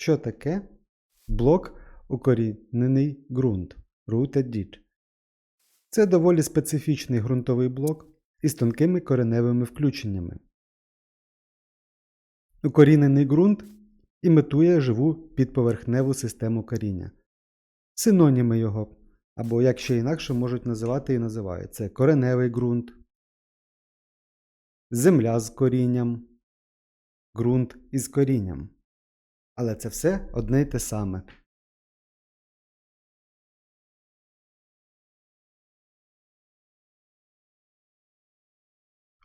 Що таке блок укорінений ґрунт Rooted Ditch? Це доволі специфічний ґрунтовий блок із тонкими кореневими включеннями. Укорінений ґрунт імітує живу підповерхневу систему коріння. Синоніми його, або як ще інакше можуть називати і називають, це кореневий ґрунт, земля з корінням, ґрунт із корінням. Але це все одне й те саме.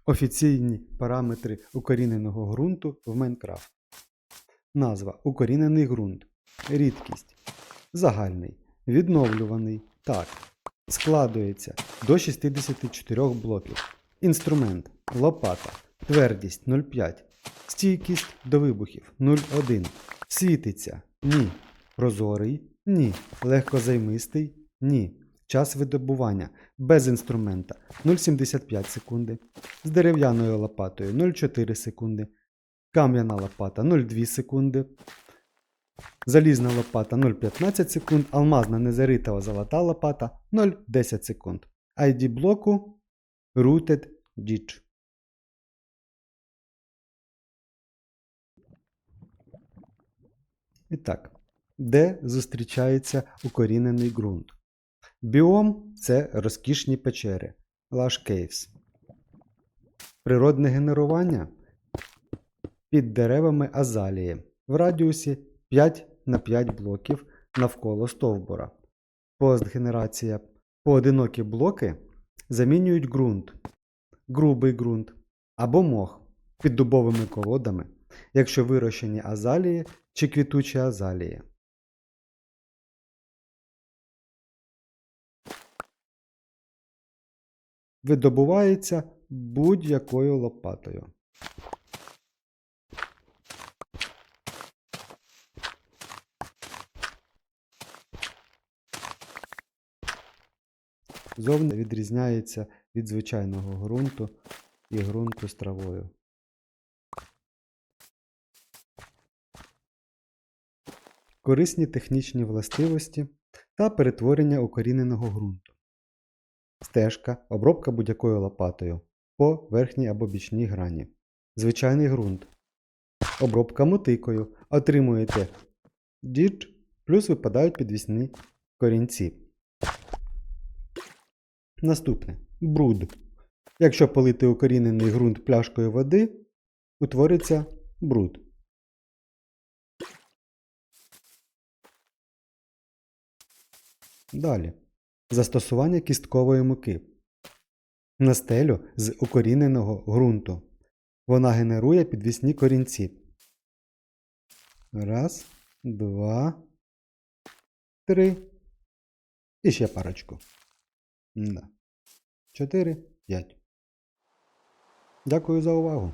Офіційні параметри укоріненого ґрунту в Майнкрафт. Назва Укорінений ґрунт. Рідкість. Загальний. Відновлюваний. Так. Складується до 64 блоків. Інструмент. Лопата. Твердість 0,5. Стійкість до вибухів 0,1. Світиться. Ні. Прозорий. Ні. Легкозаймистий. Ні. Час видобування без інструмента 0,75 секунди. З дерев'яною лопатою 0,4 секунди. Кам'яна лопата 0,2 секунди. Залізна лопата 0,15 секунд. Алмазна незаритова золота лопата 0,10 секунд. ID блоку Rooted Ditch. І так, де зустрічається укорінений ґрунт? Біом це розкішні печери Lush Caves. Природне генерування під деревами азалії в радіусі 5 на 5 блоків навколо стовбура. Постгенерація. Поодинокі блоки замінюють ґрунт, грубий ґрунт або мох під дубовими колодами, якщо вирощені азалії чи квітучі азалії. Видобувається будь-якою лопатою. Зовні відрізняється від звичайного ґрунту і ґрунту з травою. Корисні технічні властивості та перетворення укоріненого ґрунту. Стежка, обробка будь-якою лопатою по верхній або бічній грані. Звичайний ґрунт. Обробка мотикою. Отримуєте діч, плюс випадають підвісні корінці. Наступне бруд. Якщо полити укорінений ґрунт пляшкою води, утвориться бруд. Далі. Застосування кісткової муки. На стелю з укоріненого ґрунту. Вона генерує підвісні корінці. Раз, два, три. І ще парочку. Да. Чотири, п'ять. Дякую за увагу.